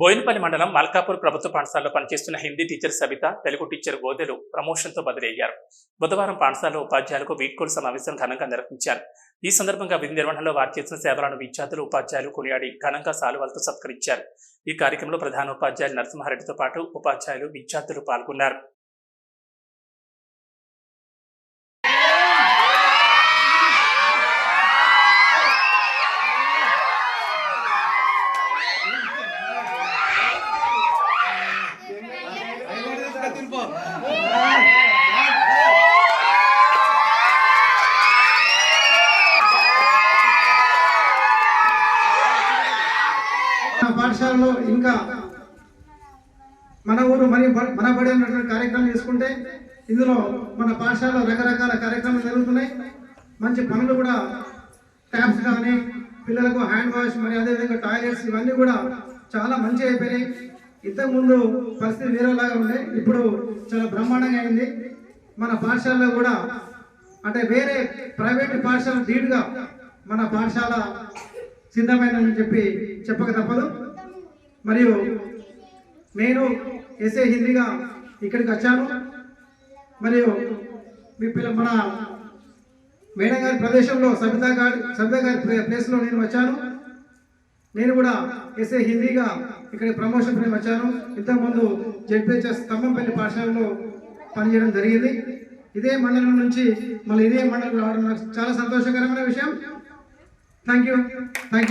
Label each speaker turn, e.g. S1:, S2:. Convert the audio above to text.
S1: బోయినపల్లి మండలం మల్కాపూర్ ప్రభుత్వ పాఠశాలలో పనిచేస్తున్న హిందీ టీచర్ సబిత తెలుగు టీచర్ గోదెలు ప్రమోషన్తో బదిలయ్యారు. బుధవారం పాఠశాలలో ఉపాధ్యాయులకు వీడ్కోలు సమావేశం ఘనంగా నిర్వహించారు. ఈ సందర్భంగా విధి నిర్వహణలో వారు చేసిన సేవలను విద్యార్థులు ఉపాధ్యాయులు కొనియాడి ఘనంగా సాలువలతో సత్కరించారు. ఈ కార్యక్రమంలో ప్రధాన ఉపాధ్యాయులు నరసింహారెడ్డితో పాటు ఉపాధ్యాయులు విద్యార్థులు పాల్గొన్నారు
S2: మన పాఠశాలలో ఇంకా మన ఊరు మరి మనబడి అన్నటువంటి కార్యక్రమం చేసుకుంటే ఇందులో మన పాఠశాలలో రకరకాల కార్యక్రమాలు జరుగుతున్నాయి. మంచి పనులు కూడా ట్యాప్స్ కానీ పిల్లలకు హ్యాండ్ వాష్ మరి అదేవిధంగా టాయిలెట్స్ ఇవన్నీ కూడా చాలా మంచి అయిపోయినాయి. ఇంతకుముందు పరిస్థితి వేరేలాగా ఉండే ఇప్పుడు చాలా బ్రహ్మాండంగా అయింది మన పాఠశాలలో కూడా అంటే వేరే ప్రైవేట్ పాఠశాల ధీటుగా మన పాఠశాల సిద్ధమైందని చెప్పి చెప్పక తప్పదు. మరియు నేను ఎస్ఏ హిందీగా ఇక్కడికి వచ్చాను. మరియు మీ పిల్ల మన మేడం గారి ప్రదేశంలో సబితా గారి సబితా గారి ప్లేస్లో నేను వచ్చాను. నేను కూడా ఎస్ఏ హిందీగా ఇక్కడ ప్రమోషన్ పని వచ్చాను. ఇంతకుముందు జడ్పిహెచ్ఎస్ స్తంభంపల్లి పాఠశాలలో పనిచేయడం జరిగింది. ఇదే మండలం నుంచి మళ్ళీ ఇదే మండలం రావడం నాకు చాలా సంతోషకరమైన విషయం. Thank you thank you